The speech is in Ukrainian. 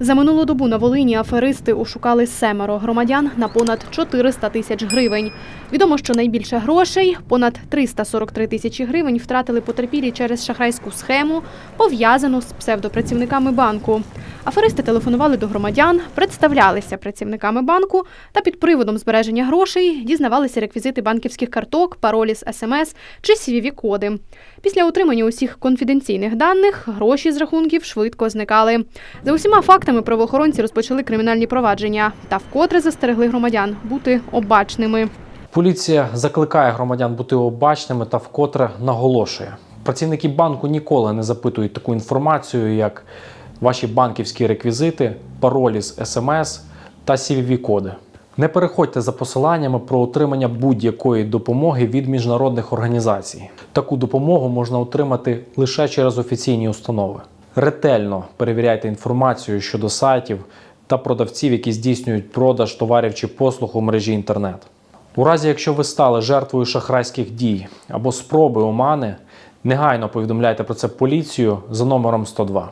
За минулу добу на Волині аферисти ушукали семеро громадян на понад 400 тисяч гривень. Відомо, що найбільше грошей понад 343 тисячі гривень втратили потерпілі через шахрайську схему, пов'язану з псевдопрацівниками банку. Аферисти телефонували до громадян, представлялися працівниками банку та під приводом збереження грошей дізнавалися реквізити банківських карток, паролі з СМС чи CVV-коди. Після отримання усіх конфіденційних даних гроші з рахунків швидко зникали. За усіма фактами правоохоронці розпочали кримінальні провадження та вкотре застерегли громадян бути обачними. Поліція закликає громадян бути обачними та вкотре наголошує. Працівники банку ніколи не запитують таку інформацію, як ваші банківські реквізити, паролі з смс та CVV-коди. Не переходьте за посиланнями про отримання будь-якої допомоги від міжнародних організацій. Таку допомогу можна отримати лише через офіційні установи. Ретельно перевіряйте інформацію щодо сайтів та продавців, які здійснюють продаж товарів чи послуг у мережі інтернет. У разі, якщо ви стали жертвою шахрайських дій або спроби омани, негайно повідомляйте про це поліцію за номером 102.